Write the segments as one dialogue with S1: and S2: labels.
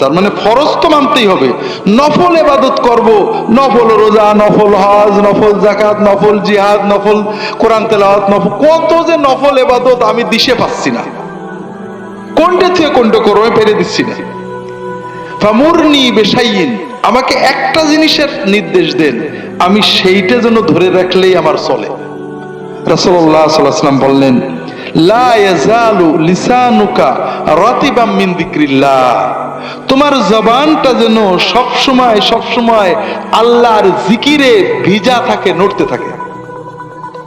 S1: তার মানে ফরজ তো মানতেই হবে। নফল এবাদত করব, নফল রোজা, নফল হজ, নফল জাকাত নফল জিহাদ, নফল কোরআন তেলাওয়াত, নফল কত যে নফল এবাদত আমি দিশে পাচ্ছি না। কোনটা থেকে কোনটা করব আমি পেরে দিচ্ছি না। ফামুরনি বেশাইন আমাকে একটা জিনিসের নির্দেশ দেন, আমি সেইটা যেন ধরে রাখলেই আমার চলে। আলাইহি ওয়াসাল্লাম বললেন তোমার জবানটা যেন সব সময় সব সময় আল্লাহর জিকিরে ভিজা থাকে, নড়তে থাকে।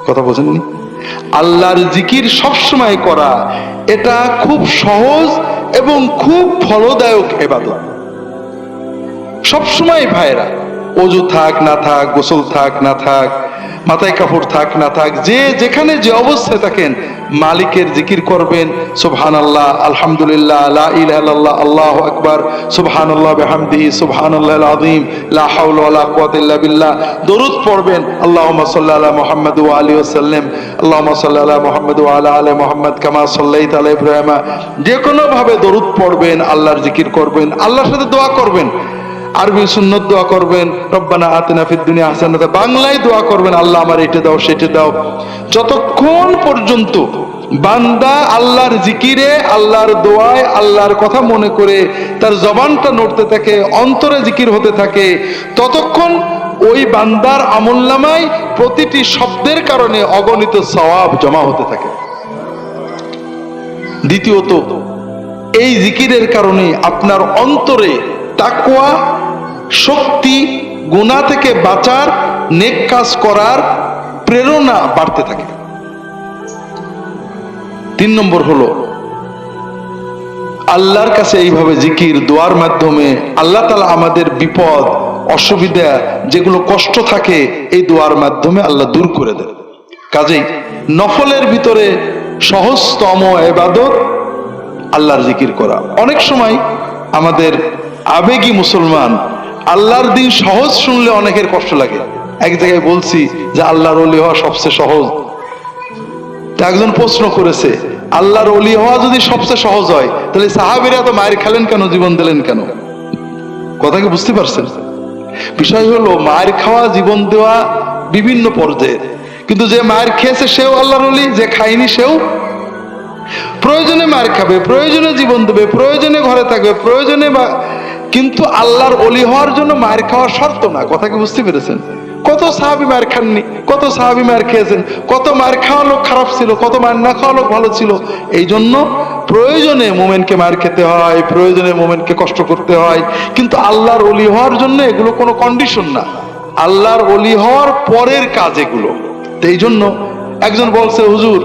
S1: কথা বোঝেননি? আল্লাহর জিকির সব সময় করা, এটা খুব সহজ এবং খুব ফলদায়ক এবাদত। সব সময় ভাইরা অজু থাক, না থাক, গোসল থাক, না থাক মাথায় কাপড় থাক, না থাক, যে যেখানে যে অবস্থায় থাকেন, মালিকের জিকির করবেন সুবহান আল্লাহ আলহামদুলিল্লাহ, লা ইলাহা আল্লাহ আকবার সুবহান আল্লাহ বেহামদিহি সুবহান আল্লাহ আযীম লা হাওলা ওয়ালা কুওয়াতা ইল্লা বিল্লাহ, দরুদ পড়বেন, আল্লাহুম্মা সাল্লি আলা মুহাম্মদ ওয়া আলিহি ওয়াসাল্লাম, আল্লাহুম্মা সাল্লি আলা মুহাম্মদ ওয়া আলা আলি মুহাম্মদ, কামা সাল্লাইতা আলা ইব্রাহিম যে কোনো ভাবে দরুদ পড়বেন, আল্লাহর জিকির করবেন, আল্লাহর সাথে দোয়া করবেন। আরবি সুন্নত দোয়া করবেন, রব্বানা আতিনা ফিদ দুনিয়া হাসানাতা বাংলায় দোয়া করবেন, আল্লাহ আমার এটা দাও, সেটা দাও। যতক্ষণ পর্যন্ত বান্দা আল্লাহর জিকিরে, আল্লাহর দোয়ায়, আল্লাহর কথা মনে করে তার জবানটা নড়তে থাকে, অন্তরে জিকির হতে থাকে, ততক্ষণ ওই বান্দার আমল্লামায় প্রতিটি শব্দের কারণে অগণিত সওয়াব জমা হতে থাকে। দ্বিতীয়ত, এই জিকিরের কারণে আপনার অন্তরে তাকওয়া শক্তি গুণা থেকে বাঁচার, নেক কাজ করার প্রেরণা বাড়তে থাকে। তিন নম্বর হলো, আল্লাহর কাছে এইভাবে জিকির, দোয়ার মাধ্যমে আল্লাহ তালা আমাদের বিপদ, অসুবিধা, যেগুলো কষ্ট থাকে, এই দোয়ার মাধ্যমে আল্লাহ দূর করে দেন। কাজেই নফলের ভিতরে সহজতম এবাদত আল্লাহর জিকির করা। অনেক সময় আমাদের আবেগী মুসলমান আল্লাহর দিন সহজ শুনলে অনেকের কষ্ট লাগে। এক জায়গায় বলছি যে আল্লাহর অলি হওয়া সবচেয়ে সহজ। তা একজন প্রশ্ন করেছে, আল্লাহর অলি হওয়া যদি সবচেয়ে সহজ হয়, তাহলে সাহাবিরা তো মায়ের খেলেন কেন, জীবন দিলেন কেন? কথা কি বুঝতে পারছেন? বিষয় হলো, মায়ের খাওয়া, জীবন দেওয়া বিভিন্ন পর্যায়ের কিন্তু যে মায়ের খেয়েছে সেও আল্লাহর অলি, যে খায়নি সেও প্রয়োজনে মার খাবে, প্রয়োজনে জীবন দেবে, প্রয়োজনে ঘরে থাকবে, প্রয়োজনে কিন্তু আল্লাহর অলি হওয়ার জন্য মায়ের খাওয়া শর্ত না, কথা কি বুঝতে পেরেছেন? কত সাহাবি মার খাননি, কত সাহাবি মার খেয়েছেন, কত মার খাওয়া লোক খারাপ ছিল, কত মার না খাওয়া লোক ভালো ছিল এই জন্য প্রয়োজনে মোমেনকে মার খেতে হয়, প্রয়োজনে মোমেনকে কষ্ট করতে হয়, কিন্তু আল্লাহর অলি হওয়ার জন্য এগুলো কোনো কন্ডিশন না। আল্লাহর অলি হওয়ার পরের কাজ এগুলো। এই জন্য একজন বলছে, হুজুর,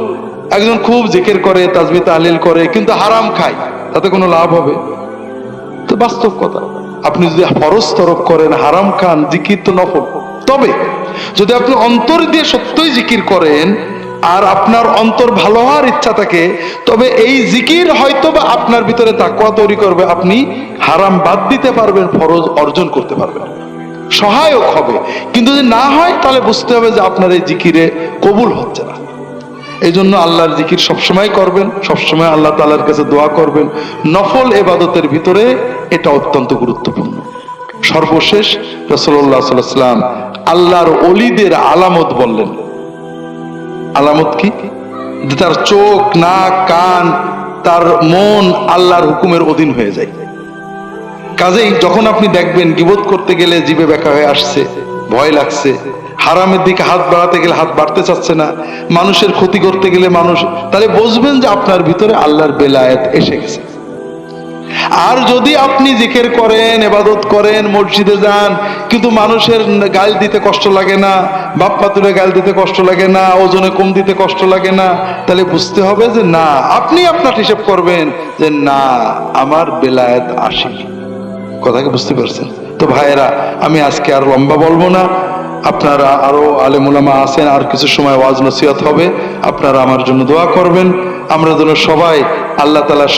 S1: একজন খুব জিকির করে, তাজবি তাহলিল করে, কিন্তু হারাম খায়, তাতে কোনো লাভ হবে? তো বাস্তব কথা। আপনি যদি ফরজ তরফ করেন, হারাম খান, জিকির তো নফল। তবে যদি আপনি অন্তর দিয়ে সত্যই জিকির করেন আর আপনার অন্তর ভালো হওয়ার ইচ্ছা থাকে, তবে এই জিকির হয়তো বা আপনার ভিতরে তাকুয়া তৈরি করবে, আপনি হারাম বাদ দিতে পারবেন, ফরজ অর্জন করতে পারবেন। সহায়ক হবে। কিন্তু যদি না হয়, তাহলে বুঝতে হবে যে আপনার এই জিকিরে কবুল হচ্ছে না। এই জন্য আল্লাহর জিকির সবসময় করবেন, সবসময় আল্লাহ তালার কাছে দোয়া করবেন। নফল এবাদতের ভিতরে এটা অত্যন্ত গুরুত্বপূর্ণ। সর্বশেষ রসল্লাহ সাল্লাম আল্লাহর অলিদের আলামত বললেন। আলামত কি? তার চোখ, নাক, কান, তার মন আল্লাহর হুকুমের অধীন হয়ে যায়। কাজেই যখন আপনি দেখবেন গিবোধ করতে গেলে জিভে ব্যাকা হয়ে আসছে ভয় লাগছে। হারামের দিকে হাত বাড়াতে গেলে হাত বাড়তে চাচ্ছে না। মানুষের ক্ষতি করতে গেলে মানুষ তাহলে বুঝবেন যে আপনার ভিতরে আল্লাহর বেলায়েত এসে গেছে। আর যদি আপনি জিকের করেন এবাদত করেন, মসজিদে যান, কিন্তু মানুষের গাল দিতে কষ্ট লাগে না, বাপ পাতুরে গাল দিতে কষ্ট লাগে না, ওজনে কম দিতে কষ্ট লাগে না, তাহলে বুঝতে হবে যে না, আপনি আপনার হিসেব করবেন যে না, আমার বেলায়েত আসেনি। কথা কি বুঝতে পারছেন? তো ভাইয়েরা, আমি আজকে আর লম্বা বলব না। আপনারা আরও আলেমুলামা আছেন, আর কিছু সময় ওয়াজ নসিহত হবে। আপনারা আমার জন্য দোয়া করবেন। আমরা যেন সবাই আল্লাহ তালা